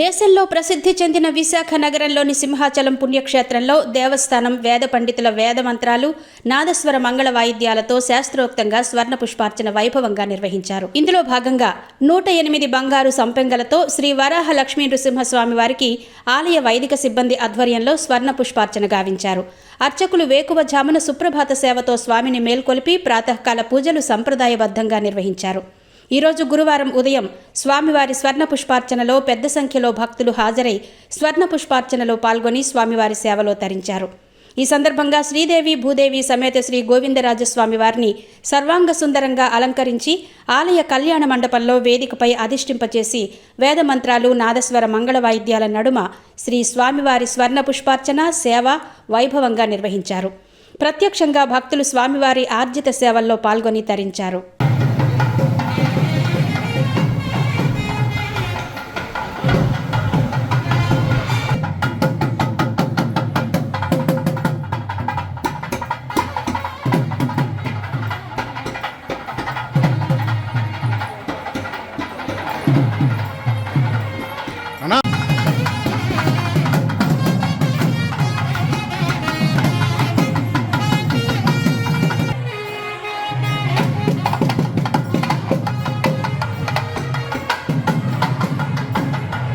దేశంలో ప్రసిద్ధి చెందిన విశాఖ నగరంలోని సింహాచలం పుణ్యక్షేత్రంలో దేవస్థానం వేద పండితుల వేద మంత్రాలు నాదస్వర మంగళ వాయిద్యాలతో శాస్త్రోక్తంగా స్వర్ణ పుష్పార్చన వైభవంగా నిర్వహించారు. ఇందులో భాగంగా నూట ఎనిమిది బంగారు సంపెంగలతో శ్రీ వరాహ లక్ష్మీ నృసింహస్వామి వారికి ఆలయ వైదిక సిబ్బంది ఆధ్వర్యంలో స్వర్ణ పుష్పార్చన గావించారు. అర్చకులు వేకువజామున సుప్రభాత సేవతో స్వామిని మేల్కొలిపి ప్రాతకాల పూజలు సంప్రదాయబద్ధంగా నిర్వహించారు. ఈరోజు గురువారం ఉదయం స్వామివారి స్వర్ణ పుష్పార్చనలో పెద్ద సంఖ్యలో భక్తులు హాజరై స్వర్ణ పుష్పార్చనలో పాల్గొని స్వామివారి సేవలో తరించారు. ఈ సందర్భంగా శ్రీదేవి భూదేవి సమేత శ్రీ గోవిందరాజస్వామి వారిని సర్వాంగ సుందరంగా అలంకరించి ఆలయ కళ్యాణ మండపంలో వేదికపై అధిష్టింపచేసి వేద మంత్రాలు నాదస్వర మంగళ వాయిద్యాల నడుమ శ్రీ స్వామివారి స్వర్ణ పుష్పార్చన సేవ వైభవంగా నిర్వహించారు. ప్రత్యక్షంగా భక్తులు స్వామివారి ఆర్జిత సేవల్లో పాల్గొని తరించారు.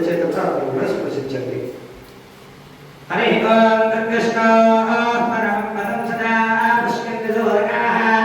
తీసుకొస్తున్నాడు రెండు చేతులతో కూడా స్పృశించండి అని కృష్ణ